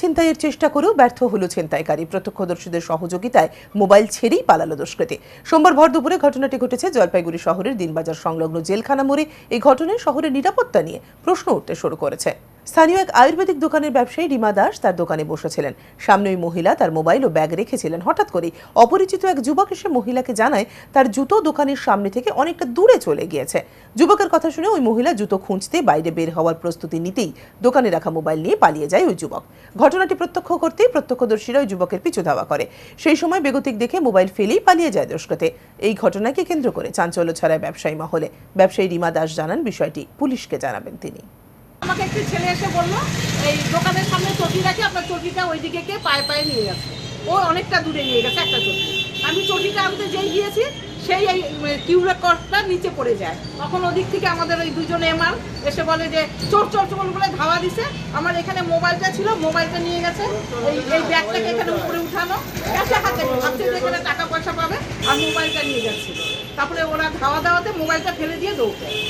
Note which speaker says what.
Speaker 1: ছিনতাইয়ের চেষ্টা করেও ব্যর্থ হলো ছিনতাইকারী। প্রত্যক্ষদর্শীদের সহযোগিতায় মোবাইল ছেড়েই পালালো দুষ্কৃতী। সোমবার ভর দুপুরে ঘটনাটি ঘটেছে জলপাইগুড়ি শহরের দিনবাজার সংলগ্ন জেলখানা মোড়ে এই ঘটনায় শহরের নিরাপত্তা নিয়ে প্রশ্ন উঠতে শুরু করেছে। স্থানীয় এক আয়ুর্বেদিক দোকানের ব্যবসায়ী রিমা দাস তার দোকানে বসেছিলেন। সামনে ওই মহিলা তার মোবাইল ও ব্যাগ রেখেছিলেন। হঠাৎ করেই অপরিচিত এক যুবক এসে মহিলাকে জানায়, তার জুতো দোকানের সামনে থেকে অনেকটা দূরে চলে গিয়েছে। যুবকের কথা শুনে ওই মহিলা জুতো খুঁজতে বাইরে বের হওয়ার প্রস্তুতি নিতেই দোকানে রাখা মোবাইল নিয়ে পালিয়ে যায় ওই যুবক। ঘটনাটি প্রত্যক্ষ করতেই প্রত্যক্ষদর্শীরা ওই যুবকের পিছু ধাওয়া করে। সেই সময় বেগতিক দেখে মোবাইল ফেলেই পালিয়ে যায় দুষ্কৃতে। এই ঘটনাকে কেন্দ্র করে চাঞ্চল্য ছড়ায় ব্যবসায়ী মহলে। ব্যবসায়ী রিমা দাস জানান, বিষয়টি পুলিশকে জানাবেন তিনি।
Speaker 2: আমাকে একটি ছেলে এসে বলল, এই দোকানের সামনে চটি রাখি, আপনার চটিটা ওইদিকে কে পায়ে পায়ে নিয়ে গেছে। ও অনেকটা দূরে নিয়ে গেছে একটা চটি। আমি চটিটা আনতে যেই গিয়েছি, সেই এই কিউআর কোডটা নিচে পড়ে যায়। তখন ওদিক থেকে আমাদের ওই দুজন এমআর এসে বলে যে, চোর চোর চোর বলে ধাওয়া দিছে। আমার এখানে মোবাইলটা ছিল, মোবাইলটা নিয়ে গেছে। এই এই ব্যাগটাকে এখানে উপরে উঠানো। ক্যাশে হাতে ভাবছে যে এখানে টাকা পয়সা পাবে, আর মোবাইলটা নিয়ে যাচ্ছিল তারপরে ওরা ধাওয়া দেওয়াতে মোবাইলটা ফেলে দিয়ে দৌড়ে।